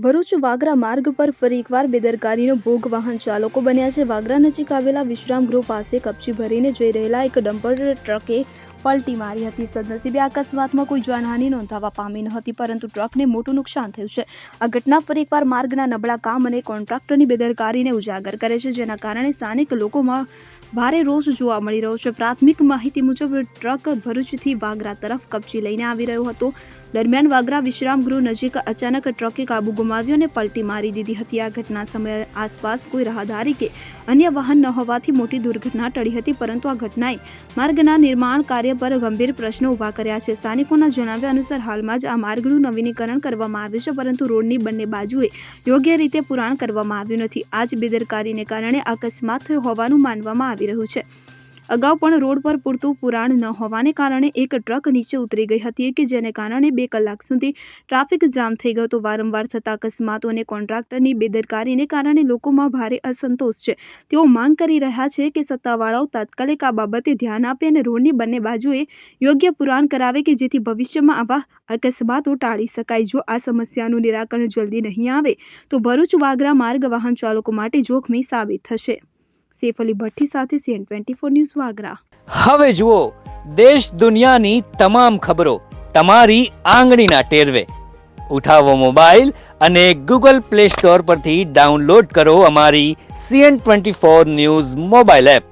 ભરૂચ વાગરા માર્ગ પર ફરી એકવાર બેદરકારીનો ભોગ વાહન ચાલકો બન્યા છે. વાગરા નજીક આવેલા વિશ્રામ ગૃહ પાસે કપચી ભરીને જઈ રહેલા એક ડમ્પર ટ્રકે પલટી મારી હતી. સદનસીબે અકસ્માતમાં કોઈ જાનહાનિ નોંધાવા પામી ન હતી, પરંતુ ટ્રકને મોટું નુકસાન થયું છે. આ ઘટના ફરી એકવાર માર્ગના નબળા કામ અને કોન્ટ્રાક્ટરની બેદરકારીને ઉજાગર કરે છે, જેના કારણે સ્થાનિક લોકોમાં ભારે રોષ જોવા મળી રહ્યો છે. પ્રાથમિક માહિતી મુજબ, ટ્રક ભરૂચથી વાગરા તરફ કપચી લઈને આવી રહ્યો હતો. દરમિયાન વાગરા વિશ્રામ ગૃહ નજીક અચાનક ટ્રકે કાબુ ગુમાવ્યો અને પલટી મારી દીધી હતી. આ ઘટના સમયે આસપાસ કોઈ રાહદારી કે અન્ય વાહન ન હોવાથી મોટી દુર્ઘટના ટળી હતી, પરંતુ આ ઘટનાએ માર્ગના નિર્માણ કાર્ય પર ગંભીર પ્રશ્નો ઊભા કર્યા છે. સ્થાનિકોના જણાવ્યા અનુસાર હાલમાં જ આ માર્ગનું નવીનીકરણ કરવામાં આવ્યું છે, પરંતુ રોડની બંને બાજુએ યોગ્ય રીતે પુરાણ કરવામાં આવ્યું નથી. આ જ બેદરકારીને કારણે અકસ્માત થયો હોવાનું માનવામાં આવી રહ્યું છે. અગાઉ પણ રોડ પર પૂરતું પુરાણ ન હોવાને કારણે એક ટ્રક નીચે ઉતરી ગઈ હતી કે જેને કારણે બે કલાક સુધી ટ્રાફિક જામ થઈ ગયો તો વારંવાર થતા અકસ્માતો અને કોન્ટ્રાક્ટરની બેદરકારીને કારણે લોકોમાં ભારે અસંતોષ છે. તેઓ માંગ કરી રહ્યા છે કે સત્તાવાળાઓ તાત્કાલિક આ બાબતે ધ્યાન આપે અને રોડની બંને બાજુએ યોગ્ય પુરાણ કરાવે કે જેથી ભવિષ્યમાં આવા અકસ્માતો ટાળી શકાય. જો આ સમસ્યાનું નિરાકરણ જલ્દી નહીં આવે, તો ભરૂચ વાગરા માર્ગ વાહન ચાલકો માટે જોખમી સાબિત થશે. સૈફ અલી ભઠ્ઠી સાથે CN twenty four news Vagra. હવે જુઓ, દેશ દુનિયાની તમામ ખબરો તમારી આંગળીના ટેરવે. ઉઠાવો મોબાઈલ અને ગૂગલ પ્લે સ્ટોર પરથી ડાઉનલોડ કરો અમારી CN twenty four news mobile app.